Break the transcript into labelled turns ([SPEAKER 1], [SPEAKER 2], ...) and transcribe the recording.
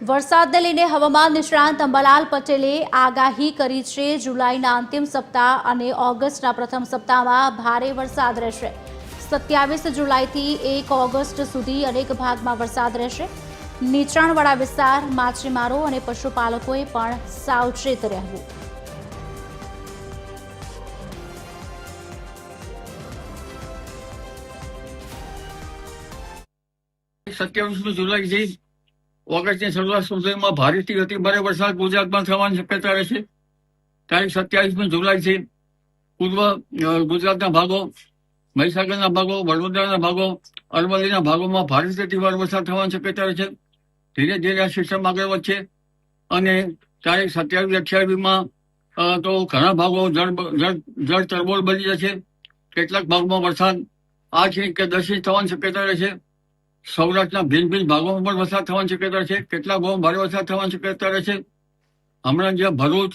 [SPEAKER 1] વરસાદને લઈને હવામાન નિષ્ણાંત અંબાલાલ પટેલે આગાહી કરી છે. જુલાઈના અંતિમ સપ્તાહ અને ઓગસ્ટના પ્રથમ સપ્તાહમાં ભારે વરસાદ રહેશે. સત્યાવીસ જુલાઈથી એક ઓગસ્ટ સુધી અનેક ભાગમાં વરસાદ રહેશે. નીચાણવાળા વિસ્તાર, માછીમારો અને પશુપાલકોએ પણ સાવચેત રહેવું.
[SPEAKER 2] સત્યાવીસમી જુલાઈથી ઓગસ્ટની શરૂઆત સુધીમાં ભારેથી અતિ ભારે વરસાદ ગુજરાતમાં થવાની શક્યતા રહેશે તારીખ સત્યાવીસમી જુલાઈથી પૂર્વ ગુજરાતના ભાગો, મહીસાગરના ભાગો, વડોદરાના ભાગો, અરવલ્લીના ભાગોમાં ભારેથી અતિ ભારે વરસાદ થવાની શક્યતા રહેશે ધીરે ધીરે આ સિસ્ટમ આગળ વધશે અને તારીખ સત્યાવીસ અઠ્યાવીસમાં તો ઘણા ભાગો જળ જળ તરબોળ બની જશે. કેટલાક ભાગમાં વરસાદ આઠ ઇંચ કે દસ ઇંચ થવાની શક્યતા રહેશે સૌરાષ્ટ્રના ભિન્ન ભિન્ન ભાગોમાં પણ વરસાદ થવાની શક્યતા છે. કેટલા ભાગોમાં ભારે વરસાદ થવાની શક્યતા રહેશે હમણાં જ્યાં ભરૂચ